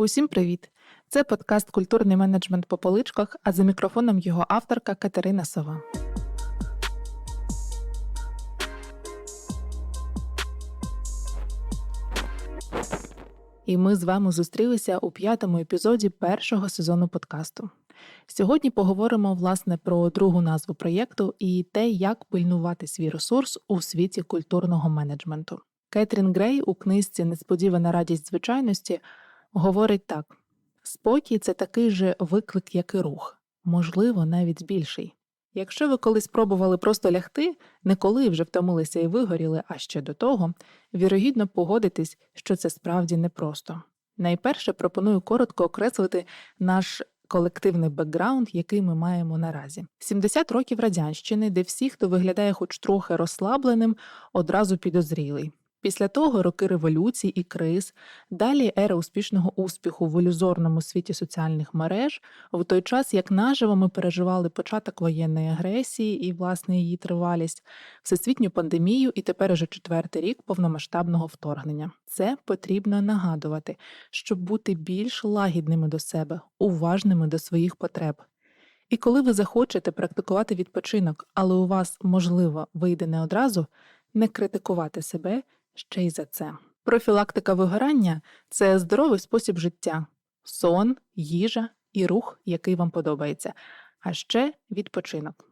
Усім привіт! Це подкаст Культурний менеджмент по поличках, а за мікрофоном його авторка Катерина Сова. І ми з вами зустрілися у п'ятому епізоді першого сезону подкасту. Сьогодні поговоримо власне про другу назву проєкту і те, як пильнувати свій ресурс у світі культурного менеджменту. Кетрін Грей у книзі Несподівана радість звичайності говорить так: спокій це такий же виклик, як і рух, можливо, навіть більший. Якщо ви колись пробували просто лягти, не коли вже втомилися і вигоріли, а ще до того, вірогідно погодитесь, що це справді непросто. Найперше пропоную коротко окреслити наш колективний бекграунд, який ми маємо наразі. 70 років радянщини, де всі, хто виглядає хоч трохи розслабленим, одразу підозрілий. Після того роки революцій і криз, далі ера успішного успіху в ілюзорному світі соціальних мереж, в той час як наживо ми переживали початок воєнної агресії і власне її тривалість, всесвітню пандемію і тепер уже четвертий рік повномасштабного вторгнення. Це потрібно нагадувати, щоб бути більш лагідними до себе, уважними до своїх потреб. І коли ви захочете практикувати відпочинок, але у вас, можливо, вийде не одразу, не критикувати себе ще й за це. Профілактика вигорання це здоровий спосіб життя, сон, їжа і рух, який вам подобається, а ще відпочинок.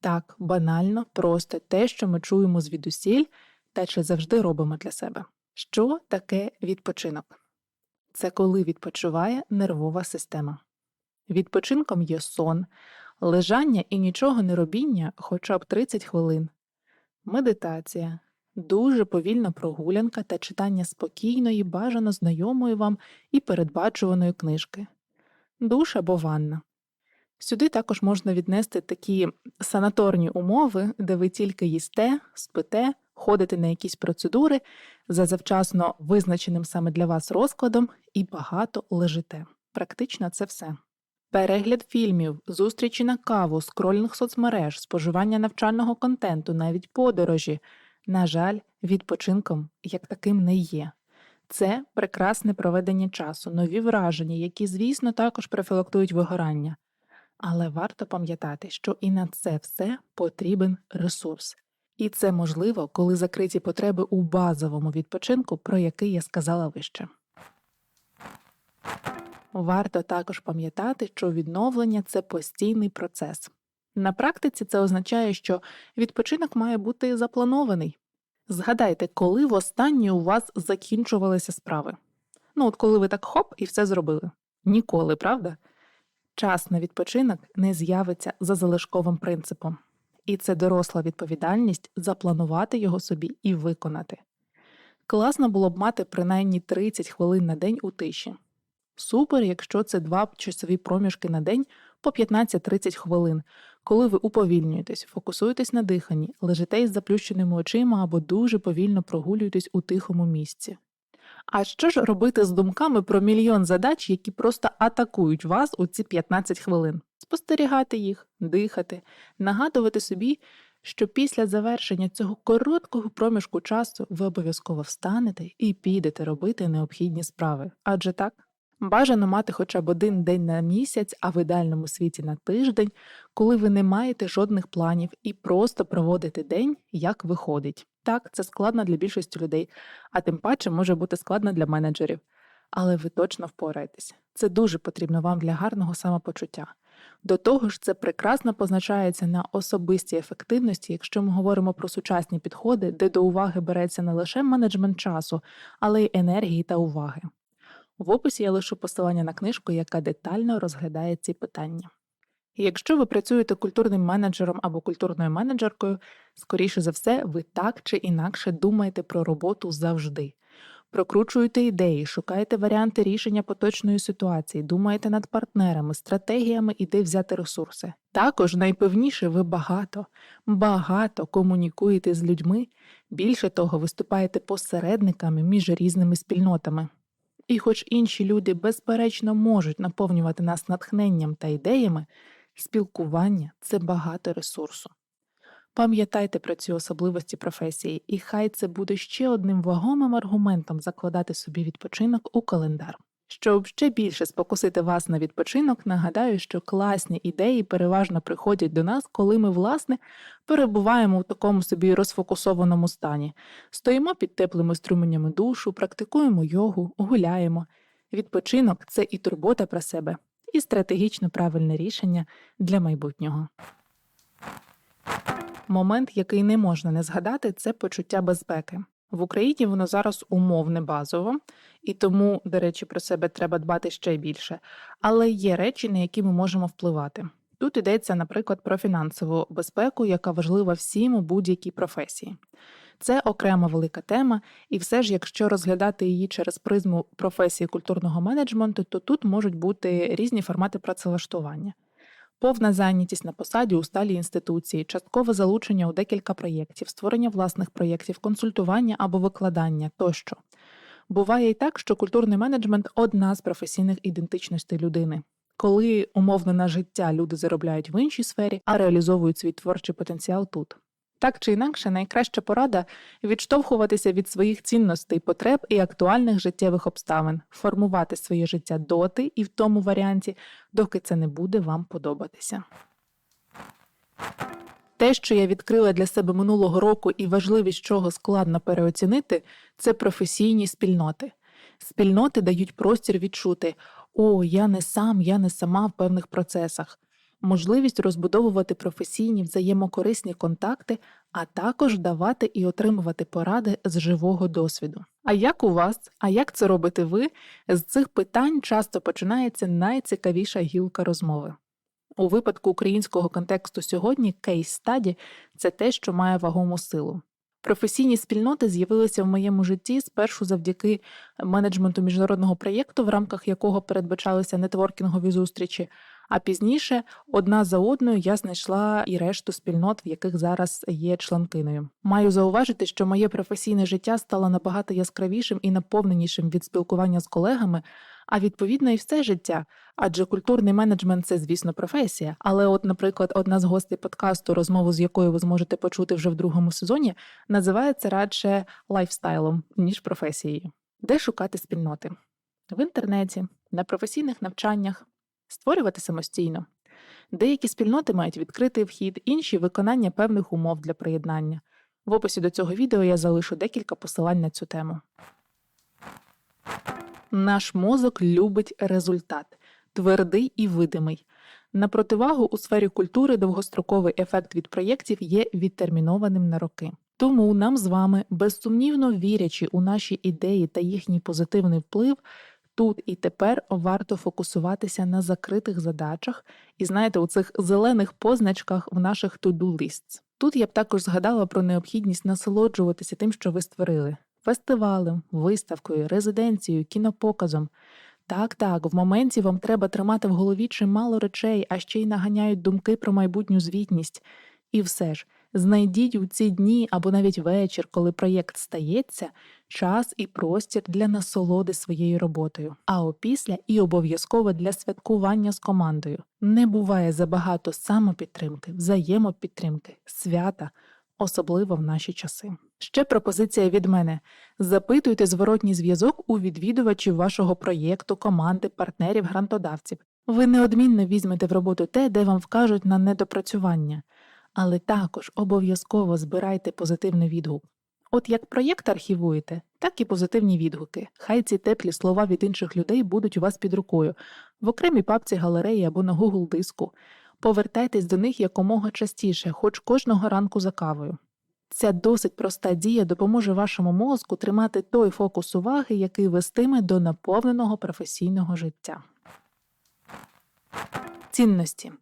Так, банально, просто те, що ми чуємо звідусіль та чи завжди робимо для себе. Що таке відпочинок? Це коли відпочиває нервова система. Відпочинком є сон, лежання і нічого не робіння хоча б 30 хвилин, медитація, Дуже повільна прогулянка та читання спокійної, бажано знайомої вам і передбачуваної книжки, душ або ванна. Сюди також можна віднести такі санаторні умови, де ви тільки їсте, спите, ходите на якісь процедури за завчасно визначеним саме для вас розкладом і багато лежите. Практично це все. Перегляд фільмів, зустрічі на каву, скролінг соцмереж, споживання навчального контенту, навіть подорожі. На жаль, відпочинком як таким не є. Це прекрасне проведення часу, нові враження, які, звісно, також профілактують вигорання. Але варто пам'ятати, що і на це все потрібен ресурс. І це можливо, коли закриті потреби у базовому відпочинку, про який я сказала вище. Варто також пам'ятати, що відновлення це постійний процес. На практиці це означає, що відпочинок має бути запланований. Згадайте, коли востаннє у вас закінчувалися справи. Ну, от коли ви так хоп і все зробили. Ніколи, правда? Час на відпочинок не з'явиться за залишковим принципом, і це доросла відповідальність запланувати його собі і виконати. Класно було б мати принаймні 30 хвилин на день у тиші. Супер, якщо це два часові проміжки на день по 15-30 хвилин, коли ви уповільнюєтесь, фокусуєтесь на диханні, лежите із заплющеними очима або дуже повільно прогулюєтесь у тихому місці. А що ж робити з думками про мільйон задач, які просто атакують вас у ці 15 хвилин? Спостерігати їх, дихати, нагадувати собі, що після завершення цього короткого проміжку часу ви обов'язково встанете і підете робити необхідні справи. Адже так? Бажано мати хоча б один день на місяць, а в ідеальному світі на тиждень, коли ви не маєте жодних планів і просто проводите день, як виходить. Так, це складно для більшості людей, а тим паче може бути складно для менеджерів. Але ви точно впораєтесь. Це дуже потрібно вам для гарного самопочуття. До того ж, це прекрасно позначається на особистій ефективності, якщо ми говоримо про сучасні підходи, де до уваги береться не лише менеджмент часу, але й енергії та уваги. В описі я лишу посилання на книжку, яка детально розглядає ці питання. Якщо ви працюєте культурним менеджером або культурною менеджеркою, скоріше за все, ви так чи інакше думаєте про роботу завжди. Прокручуєте ідеї, шукаєте варіанти рішення поточної ситуації, думаєте над партнерами, стратегіями і де взяти ресурси. Також найпевніше ви багато, багато комунікуєте з людьми, більше того, виступаєте посередниками між різними спільнотами. І хоч інші люди, безперечно, можуть наповнювати нас натхненням та ідеями, спілкування це багато ресурсу. Пам'ятайте про ці особливості професії, і хай це буде ще одним вагомим аргументом закладати собі відпочинок у календар. Щоб ще більше спокусити вас на відпочинок, нагадаю, що класні ідеї переважно приходять до нас, коли ми, власне, перебуваємо в такому собі розфокусованому стані, стоїмо під теплими струменями душу, практикуємо йогу, гуляємо. Відпочинок це і турбота про себе, і стратегічно правильне рішення для майбутнього. Момент, який не можна не згадати, це почуття безпеки. В Україні воно зараз умовне базово, і тому, до речі, про себе треба дбати ще більше. Але є речі, на які ми можемо впливати. Тут йдеться, наприклад, про фінансову безпеку, яка важлива всім у будь-якій професії. Це окрема велика тема, і все ж, якщо розглядати її через призму професії культурного менеджменту, то тут можуть бути різні формати працевлаштування. Повна зайнятість на посаді у сталій інституції, часткове залучення у декілька проєктів, створення власних проєктів, консультування або викладання тощо. Буває і так, що культурний менеджмент одна з професійних ідентичностей людини. Коли умовно на життя люди заробляють в іншій сфері, а реалізовують свій творчий потенціал тут. Так чи інакше, найкраща порада відштовхуватися від своїх цінностей, потреб і актуальних життєвих обставин, формувати своє життя доти і в тому варіанті, доки це не буде вам подобатися. Те, що я відкрила для себе минулого року і важливість чого складно переоцінити, це професійні спільноти. Спільноти дають простір відчути о, я не сам, я не сама в певних процесах можливість розбудовувати професійні взаємокорисні контакти, а також давати і отримувати поради з живого досвіду. А як у вас, а як це робите ви? З цих питань часто починається найцікавіша гілка розмови. У випадку українського контексту сьогодні кейс стаді це те, що має вагому силу. Професійні спільноти з'явилися в моєму житті спершу завдяки менеджменту міжнародного проєкту, в рамках якого передбачалися нетворкінгові зустрічі, а пізніше одна за одною я знайшла і решту спільнот, в яких зараз є членкиною. Маю зауважити, що моє професійне життя стало набагато яскравішим і наповненішим від спілкування з колегами. А відповідно і все життя, адже культурний менеджмент це, звісно, професія. Але, от, наприклад, одна з гостей подкасту, розмову з якою ви зможете почути вже в другому сезоні, називається радше лайфстайлом ніж професією. Де шукати спільноти в інтернеті, на професійних навчаннях, створювати самостійно. Деякі спільноти мають відкритий вхід, інші виконання певних умов для приєднання. В описі до цього відео я залишу декілька посилань на цю тему. Наш мозок любить результат твердий і видимий. На противагу у сфері культури довгостроковий ефект від проєктів є відтермінованим на роки. Тому нам з вами, безсумнівно вірячи у наші ідеї та їхній позитивний вплив, тут і тепер варто фокусуватися на закритих задачах і, знаєте, у цих зелених позначках в наших to-do lists. Тут я б також згадала про необхідність насолоджуватися тим, що ви створили фестивалем, виставкою, резиденцією, кінопоказом. Так, так, в моменті вам треба тримати в голові чимало речей, а ще й наганяють думки про майбутню звітність. І все ж, Знайдіть у ці дні або навіть вечір, коли проєкт стається, час і простір для насолоди своєю роботою, а опісля і обов'язково для святкування з командою. Не буває забагато самопідтримки, взаємопідтримки, свята, особливо в наші часи. Ще пропозиція від мене: запитуйте зворотній зв'язок у відвідувачів вашого проєкту, команди, партнерів, грантодавців. Ви неодмінно візьмете в роботу те, де вам вкажуть на недопрацювання але також обов'язково збирайте позитивний відгук. От як проєкт архівуєте, так і позитивні відгуки. Хай ці теплі слова від інших людей будуть у вас під рукою, в окремій папці галереї або на Google диску. Повертайтесь до них якомога частіше, хоч кожного ранку за кавою. Ця досить проста дія допоможе вашому мозку тримати той фокус уваги, який вестиме до наповненого професійного життя. Цінності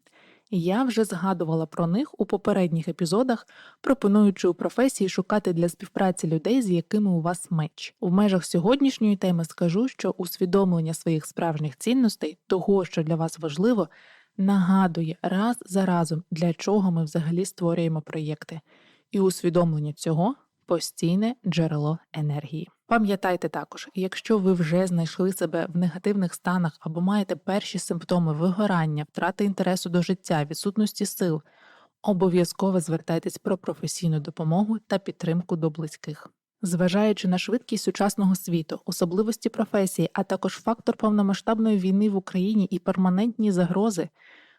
я вже згадувала про них у попередніх епізодах, пропонуючи у професії шукати для співпраці людей, з якими у вас меч. У межах сьогоднішньої теми скажу, що усвідомлення своїх справжніх цінностей, того, що для вас важливо, нагадує раз за разом, для чого ми взагалі створюємо проєкти, і усвідомлення цього постійне джерело енергії. Пам'ятайте також, якщо ви вже знайшли себе в негативних станах або маєте перші симптоми вигорання, втрати інтересу до життя, відсутності сил, обов'язково звертайтесь про професійну допомогу та підтримку до близьких. Зважаючи на швидкість сучасного світу, особливості професії, а також фактор повномасштабної війни в Україні і перманентні загрози,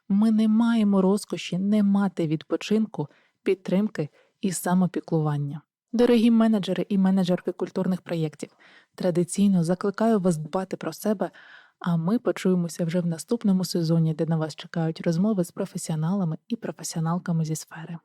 ми не маємо розкоші не мати відпочинку, підтримки і самопіклування. Дорогі менеджери і менеджерки культурних проєктів, традиційно закликаю вас дбати про себе, а ми почуємося вже в наступному сезоні, де на вас чекають розмови з професіоналами і професіоналками зі сфери.